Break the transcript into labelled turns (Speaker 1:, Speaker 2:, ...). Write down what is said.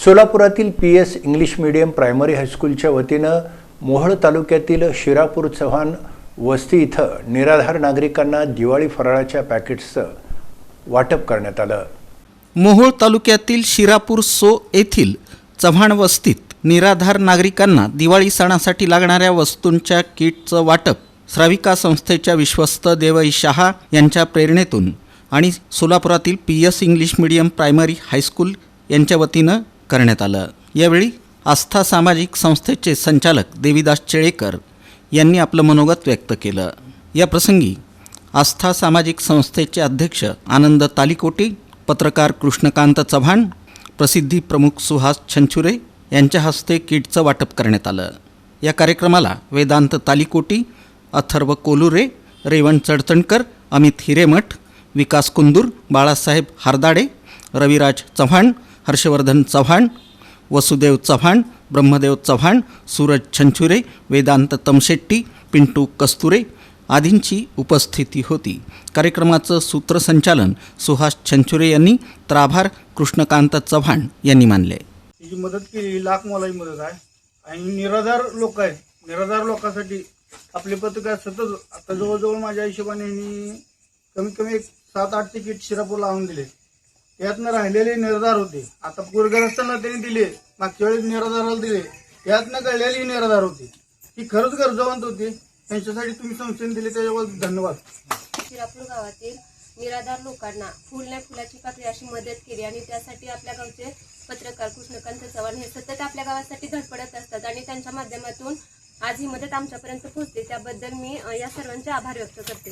Speaker 1: सोलापुरातील P S English medium primary हायस्कूलच्या वतीनं मोहोळ तालुक्यातील शिरापूर चव्हाण वस्ती इथं निराधार नागरिकांना दिवाळी फराळाच्या पॅकेट्सचं वाटप करण्यात आलं.
Speaker 2: मोहोळ तालुक्यातील शिरापूर सो येथील चव्हाण वस्तीत निराधार नागरिकांना दिवाळी सणासाठी लागणाऱ्या वस्तूंच्या किटचं वाटप श्राविका संस्थेच्या विश्वस्त देवई शहा यांच्या प्रेरणेतून आणि सोलापुरातील P S English medium primary high school यांच्या वतीनं करण्यात आलं. यावेळी आस्था सामाजिक संस्थेचे संचालक देवीदास चेळेकर यांनी आपलं मनोगत व्यक्त केलं. या प्रसंगी आस्था सामाजिक संस्थेचे अध्यक्ष आनंद तालिकोटी पत्रकार कृष्णकांत चव्हाण प्रसिद्धी प्रमुख सुहास छंचुरे यांच्या हस्ते किटचं वाटप करण्यात आलं. या कार्यक्रमाला वेदांत तालिकोटी अथर्व कोलुरे रेवण चडचणकर अमित हिरेमठ विकास कुंदूर बाळासाहेब हारदाडे रविराज चव्हाण हर्षवर्धन चव्हाण वसुदेव चव्हाण ब्रह्मदेव चव्हाण सूरज छंचुरे वेदांत तमशेट्टी पिंटू कस्तुरे आदींची उपस्थिती होती. कार्यक्रमाचं सूत्रसंचालन सुहास छंचुरे यांनी तर आभार कृष्णकांत चव्हाण यांनी मानले.
Speaker 3: ही जी मदत केली लाख मोलाची मदत आहे. आणि निराधार लोक आहे निराधार लोकांसाठी आपले पत्रकार सतत आता जवळजवळ माझ्या हिशोबाने कमीत कमी एक सात आठ तिकीट शिरापूर लावून दिले. यातनं राहिलेले निराधार होते. आता पूरग्रस्तांना त्यांनी दिले मागच्या वेळेस निराधाराला दिले. यातनं कळलेली निराधार होती. ती खरंच गरजवंत होती. त्यांच्यासाठी तुम्ही संशोधन दिले त्याच्याबद्दल धन्यवाद.
Speaker 4: शिरापूर गावातील निराधार लोकांना फुल नाही फुलाची पाकळी अशी मदत केली आणि त्यासाठी आपल्या गावचे पत्रकार कृष्णकांत चव्हाण हे सतत आपल्या गावासाठी धडपडत असतात आणि त्यांच्या माध्यमातून आज ही मदत आमच्यापर्यंत पोहोचते. त्याबद्दल मी या सर्वांचे आभार व्यक्त करते.